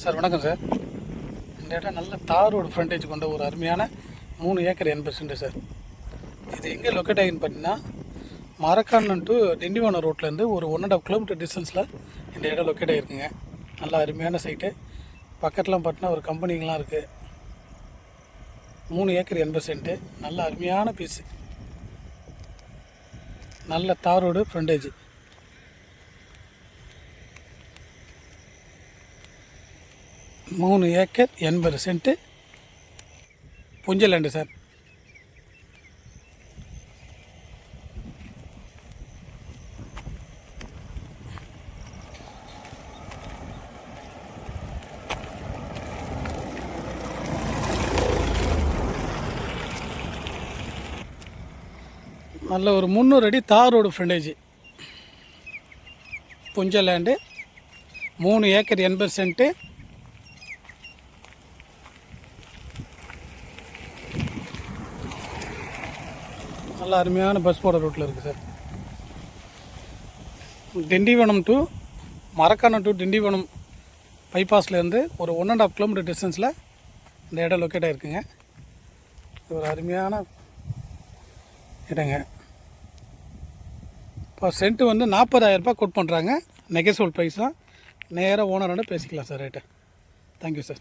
Sir வணக்கம் sir. இந்த இடம் நல்ல தார் ரோடு ஃப்ரண்டேஜ் கொண்ட ஒரு அருமையான மூணு ஏக்கர் எண்பது சென்ட் சார். இது எங்கே லொக்கேட் ஆகின்னு பார்த்தீங்கன்னா மரக்காணம் டு திண்டிவனம் ரோட்லேருந்து ஒரு ஒன் அண்ட் ஆஃப் கிலோமீட்டர் டிஸ்டன்ஸில் இந்த இடம் லொக்கேட் ஆகிருக்குங்க நல்ல அருமையான சைட்டு பக்கத்துலாம் பார்த்தீங்கன்னா ஒரு கம்பெனிங்கெலாம் இருக்குது மூணு ஏக்கர் எண்பது சென்ட்டு நல்ல அருமையான பீஸு நல்ல தார் ரோடு ஃப்ரண்டேஜ் மூணு ஏக்கர் எண்பது சென்ட்டு. புஞ்ச லேண்டு சார். நல்ல ஒரு முந்நூறு அடி தார் ரோடு ஃப்ரண்டேஜ் புஞ்ச லேண்டு மூணு ஏக்கர் எண்பது சென்ட்டு. நல்ல அருமையான பஸ் போகிற ரூட்டில் இருக்குது sir Tindivanam to Marakkanam to Tindivanam பைபாஸ்லேருந்து ஒரு ஒன் அண்ட் ஆஃப் கிலோமீட்டர் டிஸ்டன்ஸில் இந்த இடம் லொக்கேட் ஆகிருக்குங்க இது ஒரு அருமையான இடங்க. இப்போ சென்ட்டு வந்து நாற்பதாயிரரூபா கோட் பண்ணுறாங்க நெகசோல் ப்ரைஸ் தான் நேராக ஓனரோட பேசிக்கலாம் சார் ரேட்டு தேங்க்யூ சார்